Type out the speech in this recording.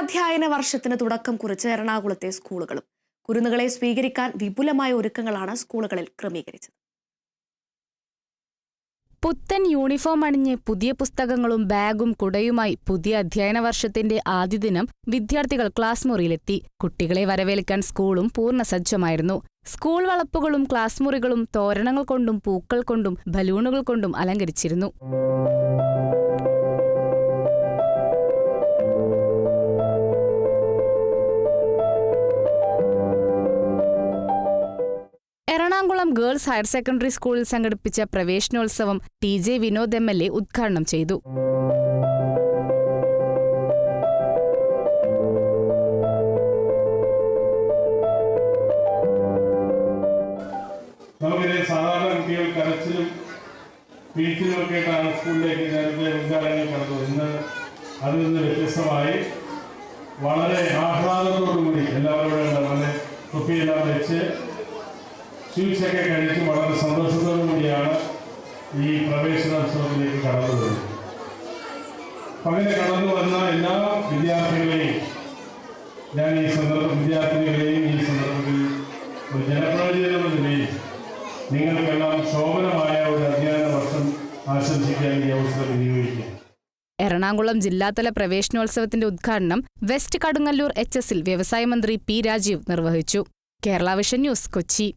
അധ്യയന വർഷത്തിന് തുടക്കം കുറിച്ച് എറണാകുളത്തെ സ്കൂളുകളും. കുരുന്നുകളെ സ്വീകരിക്കാൻ വിപുലമായ ഒരുക്കങ്ങളാണ് സ്കൂളുകളിൽ ക്രമീകരിച്ചത്. പുത്തൻ യൂണിഫോം അണിഞ്ഞ് പുതിയ പുസ്തകങ്ങളും ബാഗും കുടയുമായി പുതിയ അധ്യയന വർഷത്തിന്റെ ആദ്യ ദിനം വിദ്യാർത്ഥികൾ ക്ലാസ് മുറിയിലെത്തി. കുട്ടികളെ വരവേൽക്കാൻ സ്കൂളും പൂർണ സജ്ജമായിരുന്നു. സ്കൂൾ വളപ്പുകളും ക്ലാസ് മുറികളും തോരണങ്ങൾ കൊണ്ടും പൂക്കൾ കൊണ്ടും ബലൂണുകൾ കൊണ്ടും അലങ്കരിച്ചിരുന്നു. എറണാകുളം ഗേൾസ് ഹയർ സെക്കൻഡറി സ്കൂളിൽ സംഘടിപ്പിച്ച പ്രവേശനോത്സവം T J Vinod M L A ഉദ്ഘാടനം ചെയ്തു. സാധാരണ കുട്ടികൾ കരച്ചിലും വീഴ്ചയിലും ഒക്കെ ആയിട്ടാണ് സ്കൂളിലേക്ക് നേരത്തെ വിദ്യാലയങ്ങൾ കടന്നത് ഇന്ന് അതിൽ നിന്ന് വ്യത്യസ്തമായി വളരെ ആഹ്ലാദത്തോടുകൂടി എല്ലാവരോടും വളരെ കുപ്പിയെല്ലാം വെച്ച് സ്വീറ്റ്സൊക്കെ കഴിച്ച് വളരെ സന്തോഷത്തോടു കൂടിയാണ് ഈ പ്രവേശനോത്സവത്തിലേക്ക് കടന്നു വരുന്നത്. അങ്ങനെ കടന്നു വന്ന എല്ലാ വിദ്യാർത്ഥികളെയും ഞാൻ ഈ സന്ദർഭ വിദ്യാർത്ഥികളെയും ഈ സന്ദർഭത്തിൽ ഒരു ജനപ്രതിനിധി നിലയിൽ നിങ്ങൾക്കെല്ലാം ശോഭനമായ ഒരു അധ്യയന വർഷം ആശംസിക്കാൻ ഈ അവസരം വിനിയോഗിക്കുക എറണാകുളം ജില്ലാതല പ്രവേശനോത്സവത്തിന്റെ ഉദ്ഘാടനം വെസ്റ്റ് കടുങ്ങല്ലൂർ എച്ച് എസിൽ വ്യവസായ മന്ത്രി പി രാജീവ് നിർവഹിച്ചു. Kerala vision news Kochi.